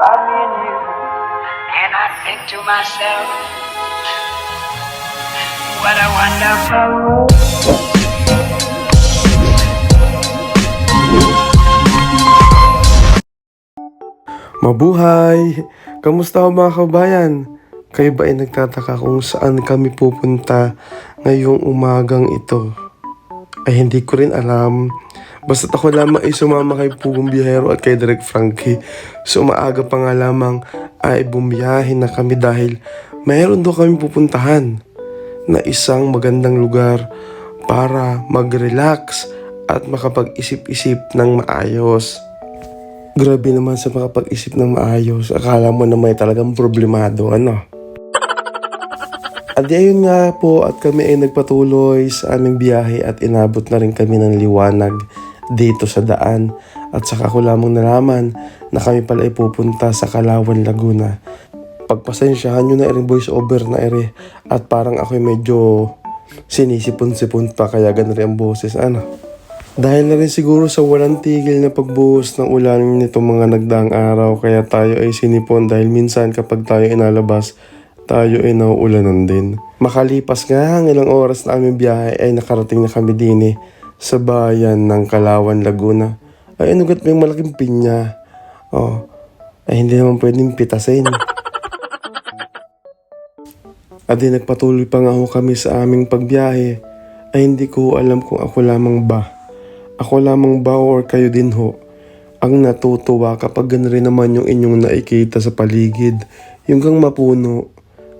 by me and you. And I think to myself, what a wonderful world. Mabuhay! Kamusta ho mga kabayan? Kayo ba ay nagtataka kung saan kami pupunta ngayong umagang ito? Ay hindi ko rin alam. Basta ako lamang ay sumama kay Pugong Biyahero at kay Direk Frankie. So maaga pa nga lamang ay bumiyahin na kami dahil mayroon daw kami pupuntahan na isang magandang lugar para mag-relax at makapag-isip-isip ng maayos. Grabe naman sa makapag-isip ng maayos. Akala mo na may talagang problemado, ano? At ayun nga po at kami ay nagpatuloy sa aming biyahe at inabot na rin kami ng liwanag dito sa daan. At saka ko lamang nalaman na kami pala ay pupunta sa Kalawan, Laguna. Pagpasensyahan nyo na rin voice over na ere at parang ako medyo sinisipon-sipon pa kaya ganun rin ang boses, ano? Dahil na rin siguro sa walang tigil na pagbuhos ng ulan nitong mga nagdaang araw kaya tayo ay sinipon dahil minsan kapag tayo inalabas, tayo ay nauulanan din. Makalipas nga ang ilang oras na aming biyahe ay nakarating na kami din eh, sa bayan ng Kalawan, Laguna. Ay anugat may malaking pinya. Oh, ay hindi naman pwedeng pitasin. At di nagpatuloy pa nga ho kami sa aming pagbiyahe ay hindi ko alam kung ako lamang ba. Ako lamang ba or kayo din ho ang natutuwa kapag gan rin naman yung inyong nakikita sa paligid. Yung kang mapuno.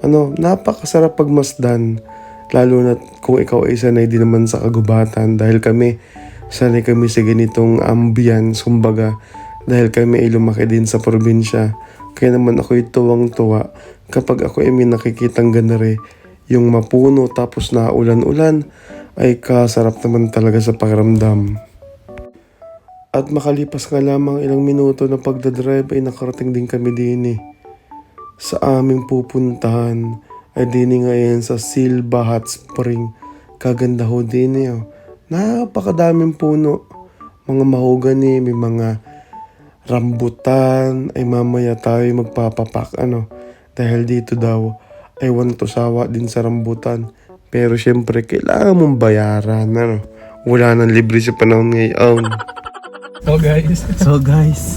Ano, napakasarap pagmasdan. Lalo na kung ikaw ay sanay din naman sa kagubatan dahil kami, sanay kami sa ganitong ambience, kumbaga, dahil kami ay lumaki din sa probinsya. Kaya naman ako'y tuwang-tuwa kapag ako ay may nakikitang ganare, yung mapuno tapos na ulan-ulan, ay kasarap naman talaga sa pakiramdam. At makalipas nga lamang ilang minuto na pagdadrive ay nakarating din kami din eh. Sa aming pupuntahan ay din nga yan sa Silva Hot Spring. Kaganda ho din eh. oh. Napakadaming puno. Mga mahogany, may mga rambutan. Ay mamaya tayo magpapapak ano. Dahil dito daw ay to sawa din sa rambutan. Pero syempre kailangan mong bayaran. Ano. Wala nang libre sa panahon ngayon. So guys, So guys,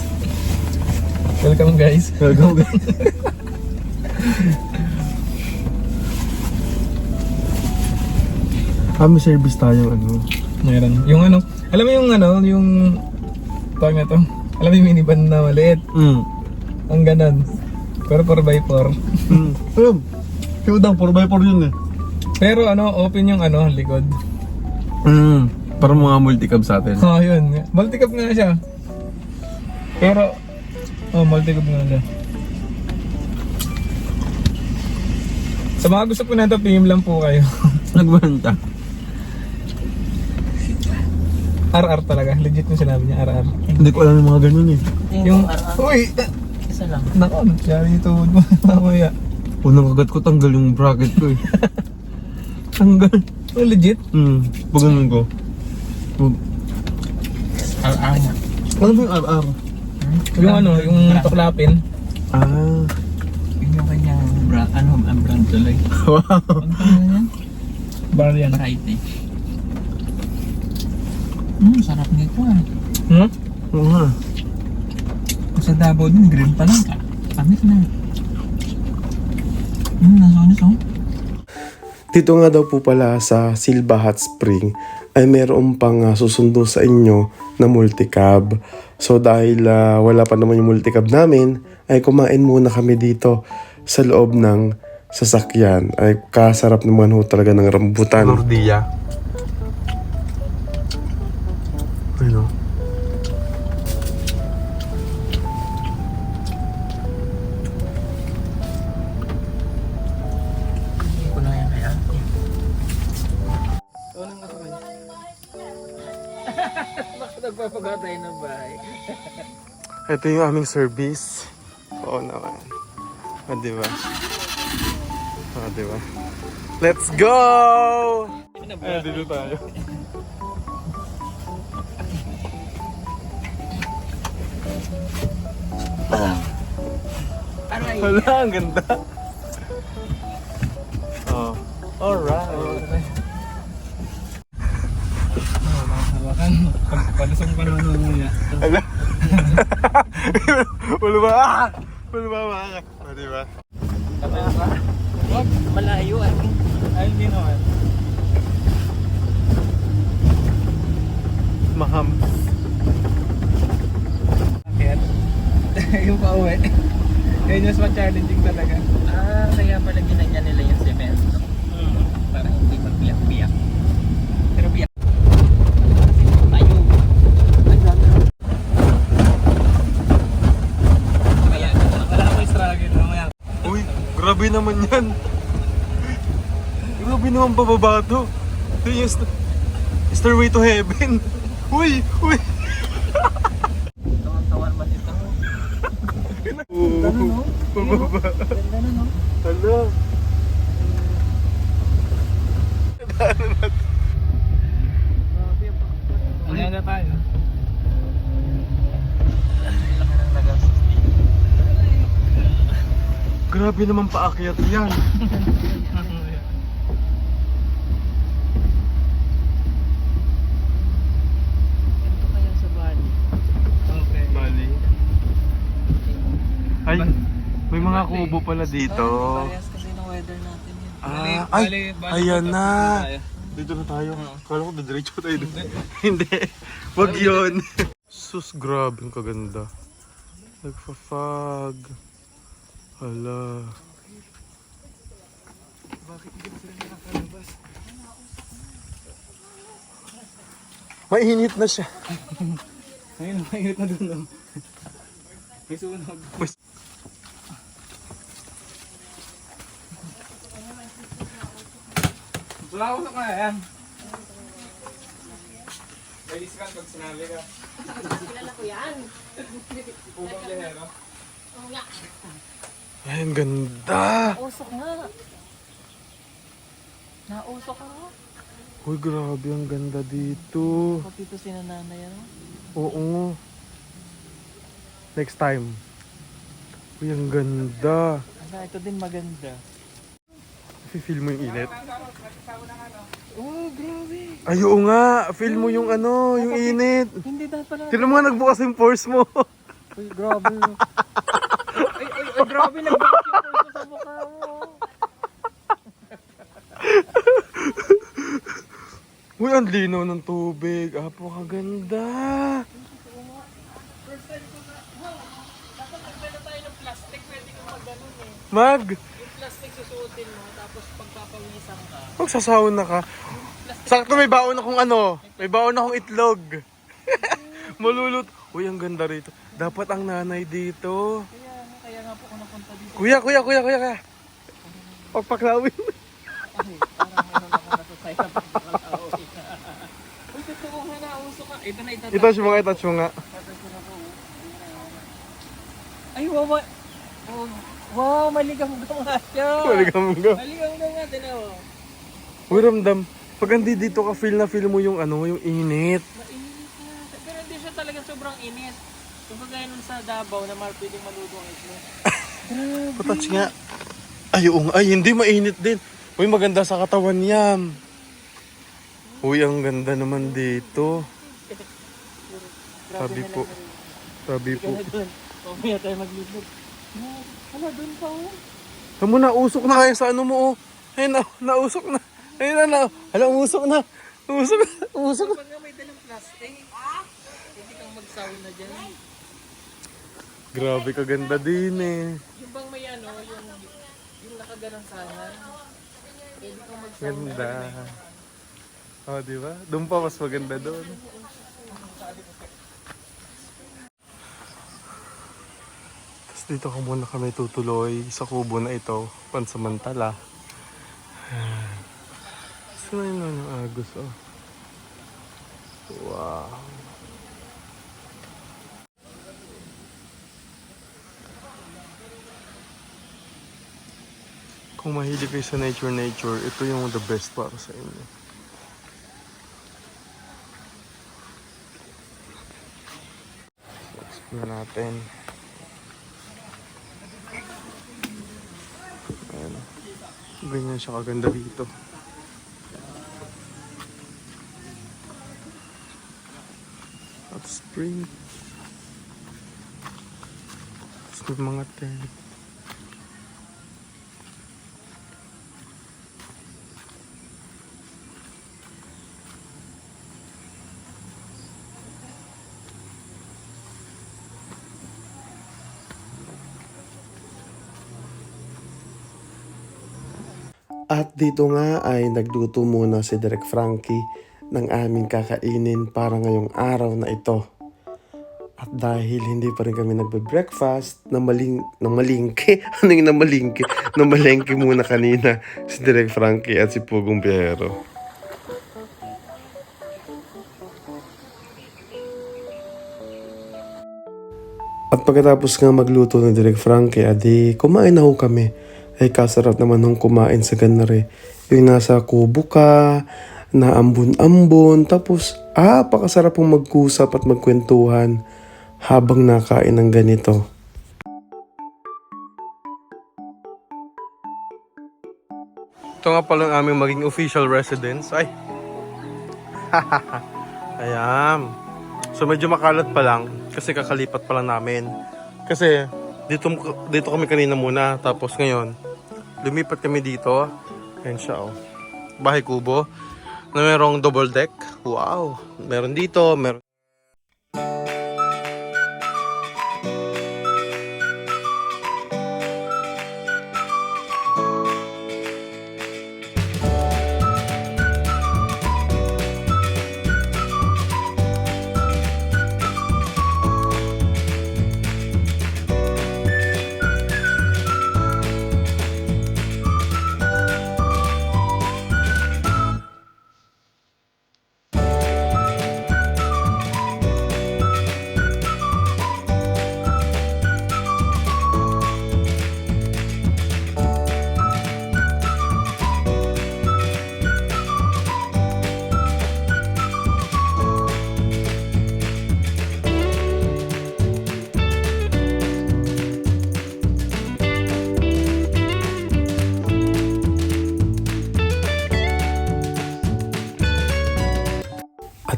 welcome guys. welcome guys. Kami service tayong ano. Meron. Yung ano, alam mo yung ano, yung tawag na to. Alam mo yung minivan na maliit. Mm. Ang ganon. Pero 4x4. Mm. Ayun. Kaya 4x4 yun eh. Pero ano, open yung ano, likod. Mm. Para mga multicab sa atin. Oh, yun. Multicab nga siya. Pero, oh, multicab nga siya. Sa mga gusto po na ito, PM lang po kayo. Nagbanta. RR talaga. Legit yung sinabi niya, RR. Hindi ko alam yung mga ganun eh. Yung, uy! Isa lang. Nako, nangyari ito mo mamaya. Unang kagat ko tanggal yung bracket ko eh. tanggal. Oh, legit? Mm. Pag ganun ko. Pag- Al-ang nga. Ano ba yung RR? Yung ano, yung tuklapin. Ah. Yun yung kanyang brand, ano, ang brand tuloy. Wow. Ano pangalan yan? Bar yan. Variety. Hmm, sarap nito ah. Hmm? Oo nga. Sa Davao din, green pa lang. Tamis na. Hmm, nasonis oh. Dito nga daw po pala sa Silva Hot Spring ay meron pang ah, susundo sa inyo na multicab. So dahil ah, wala pa naman yung multicab namin, ay kumain muna kami dito sa loob ng sasakyan. Ay kasarap naman ho talaga ng rambutan. Nordia. Ito yung aming service. Oo naman. O, di ba? O, di ba? Let's go! Ayan, dito tayo. Aray. Wala, ang ganda. Oh. Alright. Hawakan. Palusong pa naman mamaya. Ala. Wala ba? Ah! Ba ba? O, diba? Wag, malayo ay. Ay, hindi naman. Maham. Bakit? yung pauwi. Yun yung mas challenging talaga. Ah, kaya pala ginanyan nila yung semento. Para hindi magbiyak-biyak. Pero biyak. Tayo. Wala, wala akong struggle mamaya. Uy, grabe naman yan. Grabe naman pababa to. Ito yung st- stairway to heaven. Uy, uy. Tawan-tawan man ito. Oo, pababa. Ganda na no? Hala. Grabe ang pakapot. Ano na tayo? Ang laki ng nagastos dito. Grabe naman paakyat yan. Ganito kaya sa Bali. Okay. Bali. Ay, may mga kubo pala dito. Ah, parehas kasi ng weather natin yun. Ah, Bali, ay, bali, ayan dito na. Dito na tayo. Kala ko diretso tayo doon. Hindi. Wag yun. Sus, grabe ang kaganda. Nagfa-fog. Hala. Mainit na siya. Ayun, mainit na dun. oh. May sunog. Wala ko sa kaya yan. May discount pag sinabi ka. Kilala ko yan. Ubang lehero. Oo nga. Ay, ang ganda. Usok nga. Nausok ako. Uy, grabe ang ganda dito. Pati ito sinananay ano? Oo. Next time. Uy, ang ganda. Asa, ito din maganda. Feel mo yung init? Oh, grabe. Ay, oo nga. Feel mo yung ano, yung init. Hindi dapat pala. Tignan mo nga nagbukas yung pores mo. Uy, grabe. ay, grabe. Nagbukas yung pulso sa mukha mo. Uy, ang linaw ng tubig. Apo, kaganda. Mag, Plastic susuotin mo, tapos pagpapawisan ka. magsasawan na ka. Sakto may baon akong ano, may baon akong itlog. Malulut. Uy, ang ganda rito. Dapat ang nanay dito. Kaya, kaya nga po ako Kuya, kuya, kuya, kuya, kuya. Pagpaklawin. Ay, parang meron ako nasasay sa pagpapawi. Uy, totoo nga nauso ka. Ito na ito. I-touch mo nga, i-touch mo nga. Ay, wow, ma- oh, wow, maligam-gam nga siya. Maligam ka. Maligam-gam nga, tinaw. Uy, ramdam. Pag andito dito ka, feel na feel mo yung ano, yung init. Mainit na. Pero hindi siya talaga sobrang init. Kung kagaya nun sa Davao na mar pwedeng maluto ang islo. Patouch nga. Ay, oo nga. Ay, hindi mainit din. Uy, maganda sa katawan yan. Uy, ang ganda naman dito. Sabi po. Sabi po. Mamaya tayo maglibog. Hala, doon pa oh. Tamo na, usok na kaya sa ano mo, oh. Ayun na, nausok na. Ayun na, na. Hala, umusok na. Umusok na, umusok na. Pag may dalang plastic, hindi kang magsauna dyan. Grabe, kaganda din eh. Yung yung, nakaganon sana. Ganda. Oh, di ba? Doon pa mas maganda doon. Tapos dito ko muna kami tutuloy sa kubo na ito, pansamantala. Sino yun na ng agos, oh. Wow. Kung mahilig kayo sa nature-nature, ito yung the best para sa inyo. So, explore natin. Ganyan siya kaganda dito. Hot spring. Tapos mga tent. Dito nga ay nagluto muna si Derek Frankie ng aming kakainin para ngayong araw na ito. At dahil hindi pa rin kami nagbe-breakfast, na maling, na malingke, ano yung na malingke? Na malengke muna kanina si Derek Frankie at si Pugong Piero. At pagkatapos nga magluto ni Direk Frankie, adi kumain na ho kami. Ay kasarap naman hong kumain sa ganare. Yung nasa kubo ka, na ambon-ambon, tapos ah, pakasarap pong magkusap at magkwentuhan habang nakain ng ganito. Ito nga pala ang aming maging official residence. Ay! Ayan. So medyo makalat pa lang kasi kakalipat pa lang namin. Kasi dito dito kami kanina muna tapos ngayon lumipat kami dito. Ayan siya oh. Bahay kubo na merong double deck. Wow. Meron dito, meron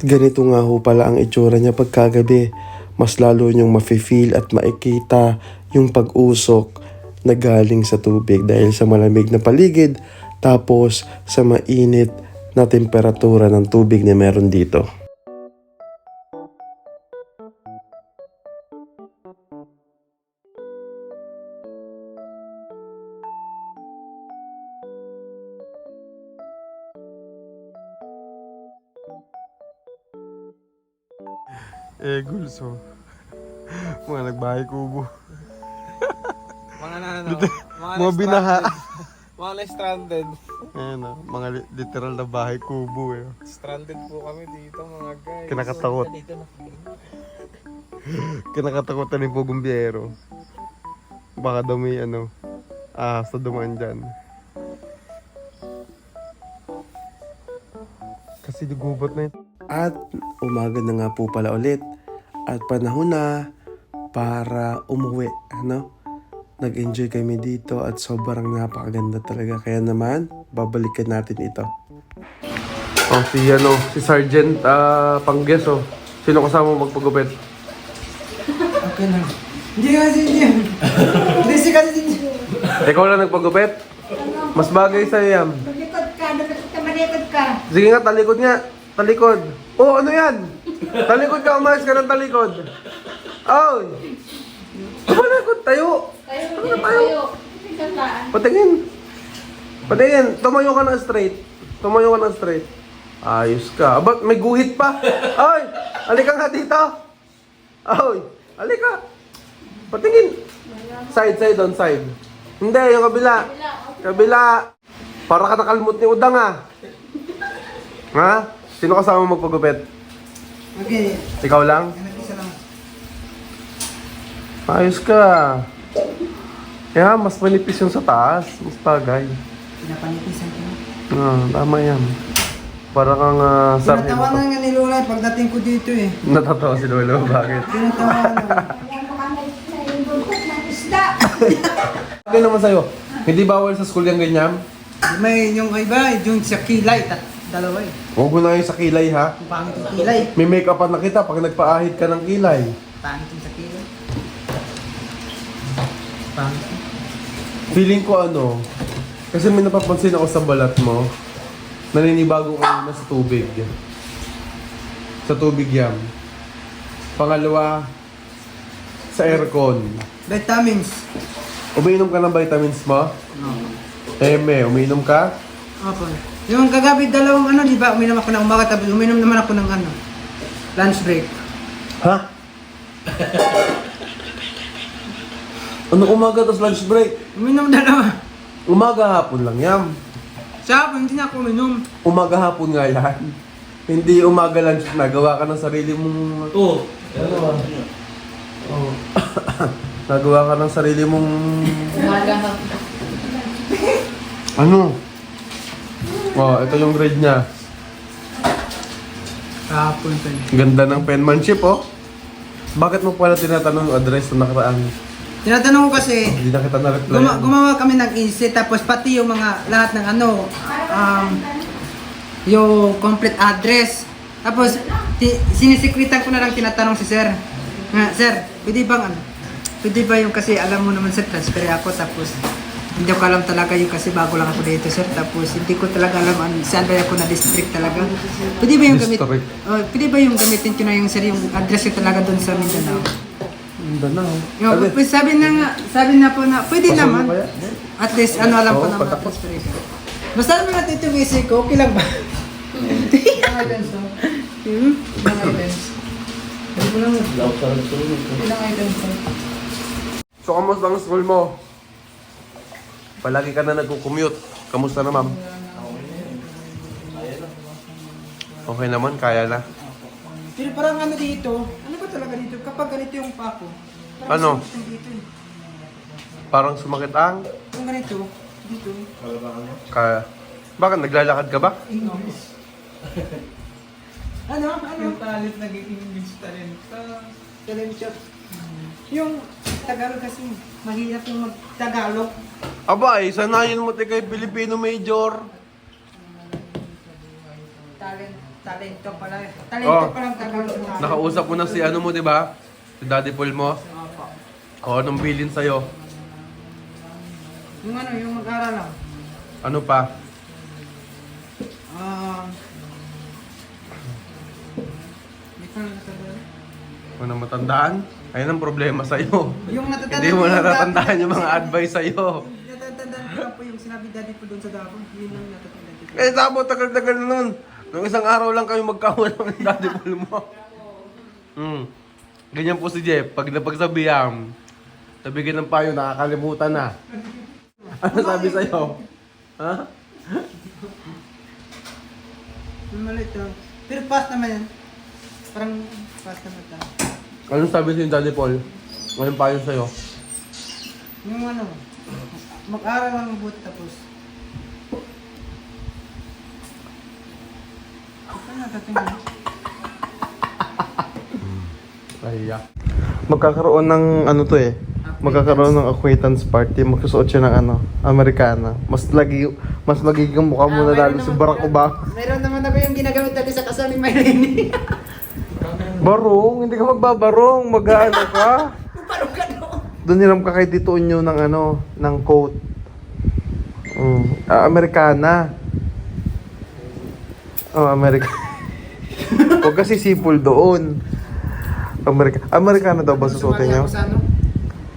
ganito nga ho pala ang itsura niya pagkagabi. Mas lalo niyong mafe-feel at makikita yung pag-usok na galing sa tubig dahil sa malamig na paligid tapos sa mainit na temperatura ng tubig na meron dito. Eh, gulso. Mga nagbahay kubo. Mga na ano, mga, mga binaha. Mga na-stranded. Ayan o, mga li- literal na bahay kubo eh. Stranded po kami dito mga guys. Kinakatakot. Kinakatakutan ni Pugumbiero. Baka daw may ano, ah, sa dumaan dyan. Kasi gubat na yun. At umaga na nga po pala ulit. At panahon na para umuwi. Ano? Nag-enjoy kami dito at sobrang napakaganda talaga. Kaya naman, babalikan natin ito. Oh, si ano, si Sergeant uh, Pangges oh. Sino kasama mo magpagupit? Okay na. Hindi kasi hindi. Hindi si kasi hindi. Ikaw lang nagpagupit? Mas bagay sa'yo yan. Malikod ka, ka malikod ka. Sige nga, talikod nga. Talikod. Oh, ano yan? Talikod ka, umayos ka ng talikod. Oh! Tumalikod tayo. Tayo, Ano na tayo? tayo. Patingin. Patingin. Tumayo ka ng straight. Tumayo ka ng straight. Ayos ka. Aba, may guhit pa. Ay! Halika nga dito. Ay! Halika. Patingin. Side, side on side. Hindi, yung kabila. Kabila. Para ka nakalmot ni Udang ah. Ha? Sino kasama mo magpagupit? Okay. Ikaw lang? Nag-isa lang. Ayos ka. Kaya mas manipis yung sa taas. Mas bagay. Pinapanipisan ko. Ah, tama yan. Para kang uh, Tinatawa na nga ni Lola pagdating ko dito eh. Natatawa si Lolo. Bakit? Tinatawa na. Ayan mo ka may naibuntot ng isda. Okay naman sa'yo. Hindi bawal sa school yung ganyan? May yung iba, yung sa kilay, tat, dalawa eh. Huwag mo na yung sa kilay ha. Ang pangit yung kilay. May make-up na kita pag nagpaahid ka ng kilay. Pangit yung sa kilay. Pangit. Feeling ko ano, kasi may napapansin ako sa balat mo, naninibago ka na sa tubig. Sa tubig yan. Pangalawa, sa aircon. Vitamins. Umiinom ka ng vitamins mo? No. Eme, umiinom ka? Opo. Yung kagabi dalawang ano, di ba? Uminom ako ng umaga, tapos uminom naman ako ng ano, lunch break. Ha? ano umaga tapos lunch break? Uminom dalawa. Umaga hapon lang yan. Sa hapon, hindi na ako uminom. Umaga hapon nga yan. Hindi umaga lunch nagawa ka ng sarili mong... Oo. Ano ah? Oo. nagawa ka ng sarili mong... Ano? Oh, ito yung grade niya. Kahapon yun. Ganda ng penmanship, oh. Bakit mo pala tinatanong yung address na nakaraan? Tinatanong ko kasi, Hindi na kita na-reply. Guma- gumawa kami ng inset tapos pati yung mga lahat ng ano um, yung complete address tapos ti- sinisikritan ko na lang tinatanong si sir nga sir pwede bang ano pwede ba yung kasi alam mo naman sir transfer ako tapos hindi ko alam talaga yung kasi bago lang ako dito sir tapos hindi ko talaga alam an, saan ba ako na district talaga pwede ba yung gamit District? oh, pwede ba yung gamitin ko na yung sir yung address ko talaga doon sa Mindanao Ganda na, oh. pues, sabi na nga, sabi na po na, pwede naman. kaya? At least, ano alam ko Oo, naman. patakot. Basta naman natin itong isi ko, okay lang ba? Ilang items? Hmm? Ilang items? Hindi ko lang. Ilang items to? So, kamusta ang school mo? Palagi ka na nagko-commute. Kamusta na, ma'am? Okay naman, kaya na. Pero parang ano dito, ano ba talaga dito? Kapag ganito yung pako, parang Ano? sumakit yung dito eh. Parang sumakit ang... Kung ganito, dito. Kaya... Bakit, naglalakad ka ba? Ano? Ano? Yung talent naging English talent. Talent shop. Yung Tagalog kasi, mahirap yung mag-Tagalog. Aba, eh, sanayin mo tayo kay Filipino Major. Talent, talento pala. Talento Oh. pala ang Tagalog. Nakausap mo na si ano mo, di ba? Si Daddy Paul mo. O, anong bilin sa'yo? Yung ano, yung mag-aral lang. Ano pa? Ah... Hindi ko na. Ano matandaan? Ayun ang problema sa'yo. Yung natatandaan Hindi mo ko natatandaan yung mga advice sa'yo. Natatandaan ko lang po yung sinabi daddy po doon sa Davao. Yun lang natatandaan ko. Eh, tabo, tagal-tagal na nun. Nung isang araw lang kayo magkawalan ng daddy pool mo. Hmm. Ganyan po si Jeff. Pag napagsabihan, sabihin ng payo, nakakalimutan na. Ano sabi sa'yo? Ha? Lang. Pero fast naman yan. Parang fast naman ito. Anong sabi sa'yo, Daddy Paul? Anong payo sa'yo? Yung ano, mag-aral lang mabuti tapos. Ano natatingin? Kaya. Magkakaroon ng ano to eh. Magkakaroon ng acquaintance party. Magsusuot siya ng ano, Amerikana. Mas lagi, mas magiging mukha mo na lalo si Barack Obama. Mayroon naman ako yung ginagamit dati sa kasal ni Maylene. Barong, hindi ka magbabarong. Mag-ano ka? Doon niram ka kay Tito Unyo ng ano, ng coat. Mm. Ah, Amerikana. Oh, Amerika. Huwag kasi sipol doon. Amerika. Amerikana daw ba susuotin niyo? Sumali ako sa ano?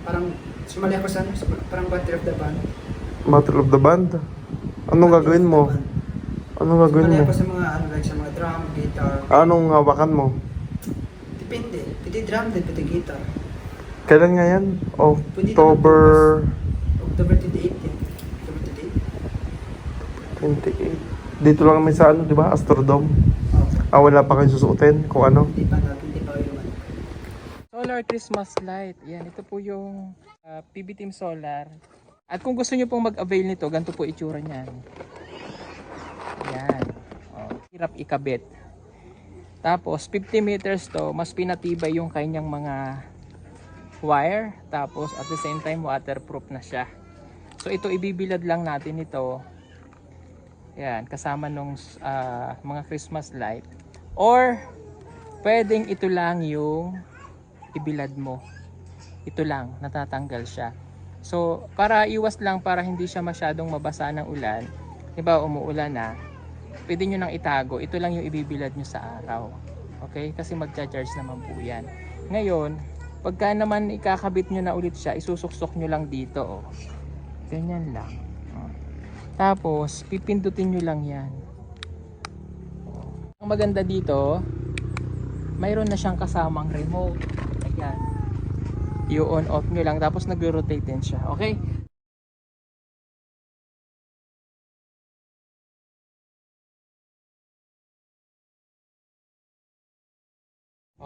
Parang sumali ako sa ano? Sa, parang battery of the band. Battle of the Band. Anong gagawin mo? Anong gagawin Sumali mo? ako sa mga ano like sa mga drum, guitar. Anong hawakan mo? Pwede drum din, pwede guitar. Kailan nga yan? October October 28 din. October 28. Dito lang kami sa ano, di ba? Astrodome. 28. Okay. Ah, wala pa kayo susuotin kung ano. Hindi pa natin, hindi pa ano. Solar Christmas light. Yan, ito po yung uh, PB Team Solar. At kung gusto nyo pong mag-avail nito, ganito po itsura niyan. Yan. Oh, hirap ikabit. Tapos 50 meters to, mas pinatibay yung kanyang mga wire. Tapos at the same time waterproof na siya. So ito ibibilad lang natin ito Yan, kasama nung ah, mga Christmas light. Or, pwedeng ito lang yung ibilad mo. Ito lang, natatanggal siya. So, para iwas lang, para hindi siya masyadong mabasa ng ulan, di ba umuulan na, pwede nyo nang itago, ito lang yung ibibilad nyo sa araw. Okay? Kasi magcha-charge naman po yan. Ngayon, pagka naman ikakabit nyo na ulit siya, isusuksok nyo lang dito. Oh. Ganyan lang. Oh. Tapos, pipindutin nyo lang yan. Ang maganda dito, mayroon na siyang kasamang remote. Ayan. I-on off nyo lang tapos nag-rotate din siya. Okay?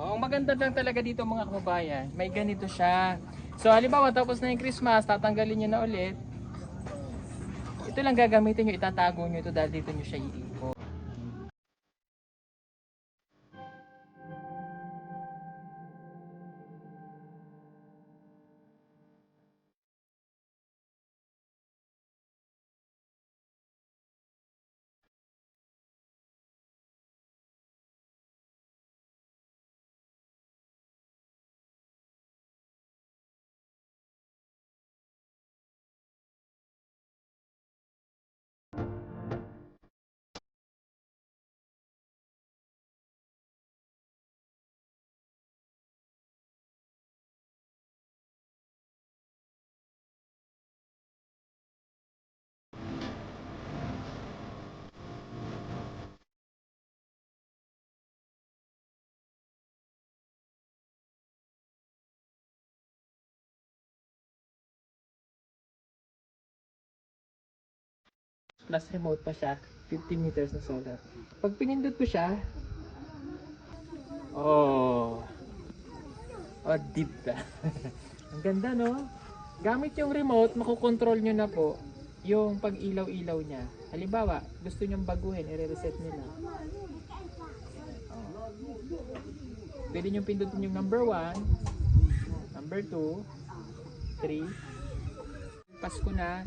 Oh, ang maganda lang talaga dito mga kababayan, may ganito siya. So halimbawa tapos na yung Christmas, tatanggalin nyo na ulit. Ito lang gagamitin nyo, itatago nyo ito dahil dito nyo siya iikot. Plus remote pa siya. 50 meters na solar. Pag pinindot ko siya oh. Oh deep ka. Ang ganda no? Gamit yung remote makokontrol nyo na po yung pag ilaw ilaw niya. Halimbawa gusto nyong baguhin i-reset nyo na. Oh. pwede nyo pindutin yung number 1 number 2 3 Pasko na,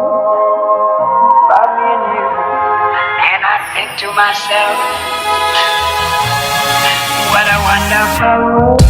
to myself, what a wonderful world.